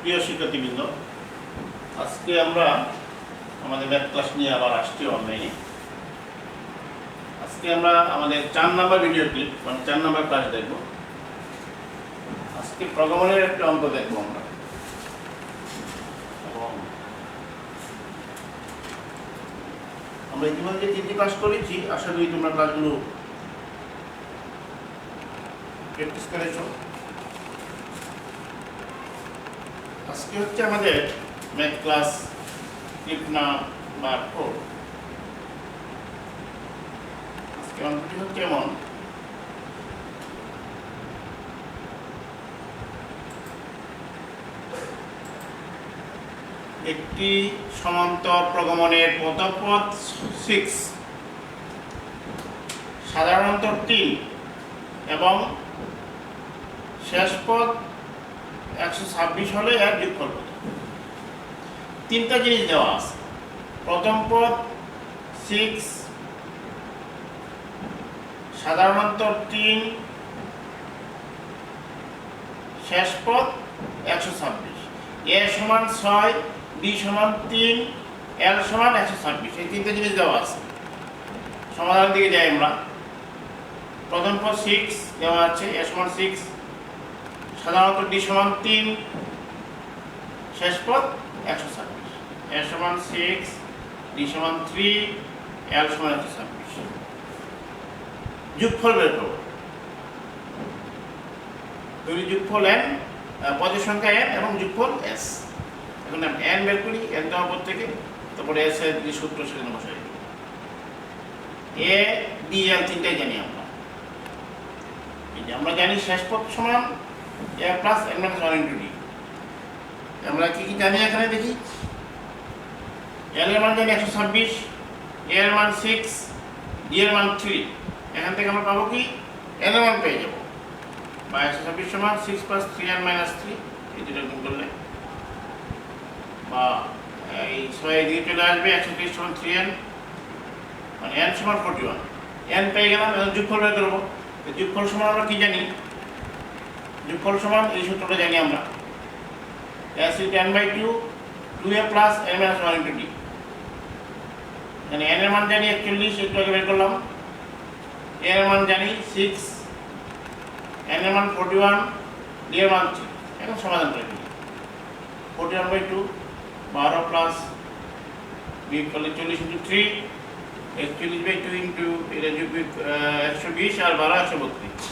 প্রিয় শিক্ষার্থীবৃন্দ, আজকে আমরা আমাদের ম্যাথ ক্লাস নিয়ে আবার আসছি অনলাইনে আজকে আমরা আমাদের চার নাম্বার ভিডিও ক্লিপ মানে চার নাম্বার ক্লাস দেখব। আজকে প্রগমনের একটা অঙ্ক দেখব আমরা। এবং আমরা ইতিমধ্যে তিনটি ক্লাস করেছি। আশা করি তোমরা ক্লাসগুলো প্র্যাকটিস করেছ। আজকে হচ্ছে আমাদের math class clip number four আজকে অঙ্কটি হচ্ছে এমন। একটি সমান্তর প্রগমনের পথপথ সিক্স সাধারণত তিন। এবং শেষ পথ একশো ছাব্বিশ হলে এর যোগফল কত? তিনটা জিনিস দেওয়া আছে। প্রথম পদ সিক্স সাধারণত তিন, শেষ পদ, একশো ছাব্বিশ। এ সমান ছয়, বি সমান তিন, এল সমান একশো ছাব্বিশ। এই তিনটা জিনিস দেওয়া আছে। সমাধান দিকে যাই আমরা। প্রথম পদ সিক্স দেওয়া আছে। এ সমান সিক্স সাধারণত ডি সমান তিন, শেষ পথ একশো ছাব্বিশ। এ সমান সিক্স, ডি সমান থ্রি, এল সমান একশো ছাব্বিশ। যুগফল বের করব। দুই যুগফল এন পদের সংখ্যা এন এবং যুগফল এস। এখন এন বের করি, এন দেওয়ার পর থেকে, তারপরে এস এর যে সূত্র সেখানে বসাই। এ ডি এল তিনটাই জানি আমরা। আমরা জানি শেষ পদ সমান এ প্লাস এন মাইনাস আমরা কি কি জানি এখানে দেখি? এল মান জানি একশো ছাব্বিশ এর মান সিক্স ডি মান থ্রি এখান থেকে আমরা পাবো কি? এল মান পেয়ে যাব। বা একশো ছাব্বিশ সমান six plus three n minus three এই দুটো গুণ করলে। বা, এই ছয় দিয়ে চলে আসবে একশো তিরিশ সমান থ্রি এন মানে এন সমান ফোর্টি ওয়ান এন পেয়ে গেলাম যোগফল বের করব। যোগফল সমান আমরা কি জানি? যোগফল সমান এই সূত্রটা জানি আমরা। S into n by two two a plus n minus one into d এখানে এন এর মান জানি একচল্লিশ, একটু আগে বের করলাম। এর মান জানি সিক্স এন এর মান ফোর্টি ওয়ান ডি এর মান এখন সমাধান করে দিই। ফোর্টি ওয়ান বাই টু বারো প্লাস বিয়োগ করলে চল্লিশ ইন্টু থ্রি একচল্লিশ বাই টু ইন্টু এটা যোগ একশো বিশ আর বারো একশো বত্রিশ।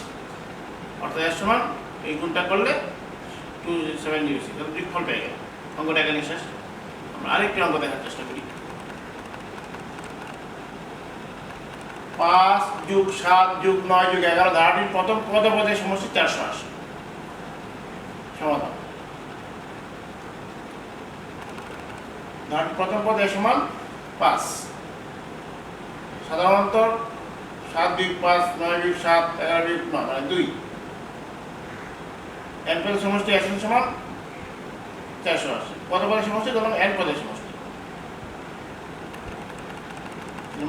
অর্থাৎ এর সমান এই গুণটা করলে টু সেভেন জিরো সিক্স যোগফল পেয়ে গেল অঙ্কটা এখানে শেষ। আমরা আরেকটি অঙ্ক দেখার চেষ্টা করি। পাঁচ যুগ সাত যুগ নয় যুগ এগারো ধারাটির প্রথম পদে পদে সমষ্টি চারশো আশি। সমাধান। ধারাটির প্রথম পদে সমান পাঁচ। সাধারণত সাত বিয়োগ পাঁচ, নয় বিয়োগ সাত, এগারো বিয়োগ নয় মানে দুই। পদের সমষ্টি একশো সমান চারশো আশি। পদের সমষ্টি এন পদের সমষ্টি।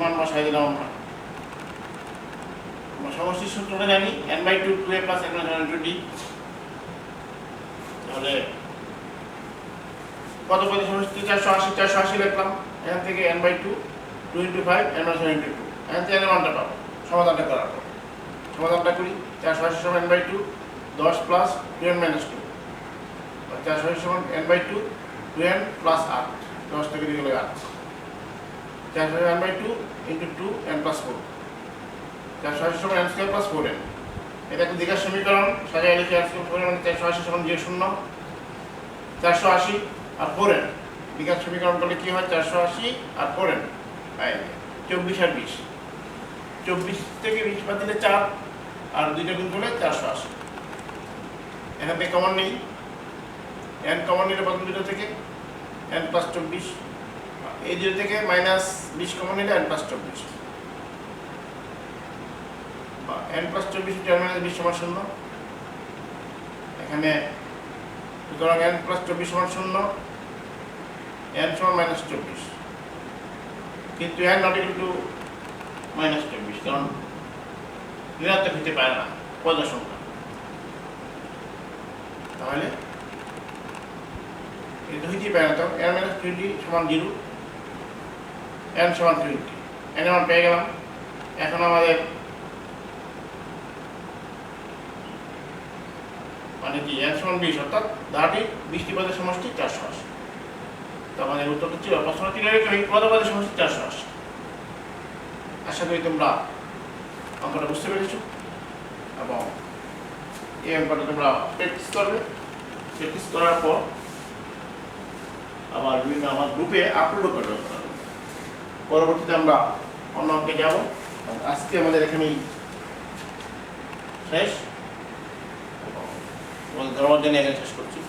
মান বসাই দিলাম আমরা সমষ্টির সূত্রটা জানি n by two two a plus n minus two d তাহলে কত পদের সমষ্টি চারশো আশি চারশো আশি লিখলাম। এখান থেকে n by two two into five n minus into two এখান থেকে এন মানটা পাবো। সমাধানটা করার পর। সমাধানটা করি, চারশো আশি সমান এন বাই টু দশ plus two n minus two চারশো আশি সমান n by two two n plus আট। দশ থেকে দিয়ে গেলে আট। চারশো n by two into two n plus four চারশো আশি সমান n square plus four n এটা একটা দীঘার সমীকরণ। সাজাই লিখে এন স্কোয়ার ফোর মানে চারশো আশি সমান যে শূন্য। চারশো আশি আর ফোর এন দীঘার সমীকরণ করলে কী হয়? চারশো আশি আর ফোর এন চব্বিশ আর বিশ। চব্বিশ থেকে বিশ বাদ দিলে চার, আর দুইটা গুণ করলে চারশো আশি। এখান কমন নেই। এন কমন নিলে বাদ দুটো থেকে এন প্লাস চব্বিশ। এই দুটো থেকে মাইনাস বিশ কমন নিলে এন প্লাস চব্বিশ। এন প্লাস চব্বিশ টেন মাইনাস বিশ সমান শূন্য। এখানে সুতরাং এন প্লাস চব্বিশ সমান শূন্য এন সমান মাইনাস চব্বিশ। কিন্তু n not equal to minus চব্বিশ, কারণ ঋণাত্মক হতে পারে না পদ সংখ্যা তাহলে হইতেই পারে না তো এন মাইনাস টোয়েন্টি সমান জিরো এন সমান টোয়েন্টি এন আমার পেয়ে গেলাম। এখন আমাদের মানে কি এন সমান বিশ, অর্থাৎ ধারটি বৃষ্টি পদের সমষ্টি চারশো আশি। তো আমাদের উত্তরটা ছিল প্রশ্ন ছিল পদপদের সমষ্টি চারশো আশি। আশা করি তোমরা অঙ্কটা বুঝতে পেরেছ। এই অঙ্কটা তোমরা প্র্যাকটিস করবে। প্র্যাকটিস করার পর আবার বিভিন্ন আমার গ্রুপে আপলোড করবে পরবর্তীতে আমরা অন্য অঙ্কে যাব। আজকে আমাদের এখানেই শেষ। ধর্মের জন্য এখানে শেষ করছি।